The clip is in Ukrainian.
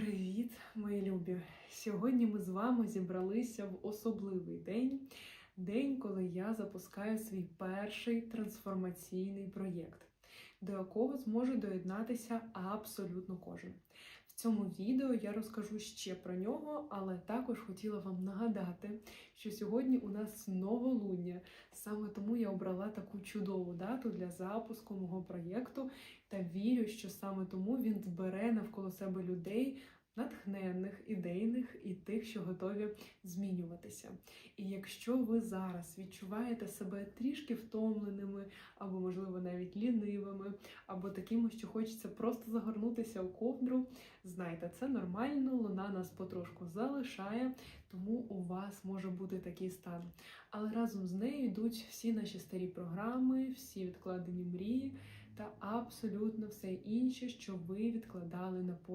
Привіт, мої любі! Сьогодні ми з вами зібралися в особливий день. День, коли я запускаю свій перший трансформаційний проєкт, до якого зможе доєднатися абсолютно кожен. В цьому відео я розкажу ще про нього, але також хотіла вам нагадати, що сьогодні у нас новолуння. Саме тому я обрала таку чудову дату для запуску мого проєкту та вірю, що саме тому він збере навколо себе людей. Натхненних, ідейних і тих, що готові змінюватися. І якщо ви зараз відчуваєте себе трішки втомленими, або, можливо, навіть лінивими, або такими, що хочеться просто загорнутися у ковдру, знайте, це нормально, луна нас потрошку залишає, тому у вас може бути такий стан. Але разом з нею йдуть всі наші старі програми, всі відкладені мрії та абсолютно все інше, що ви відкладали на потім.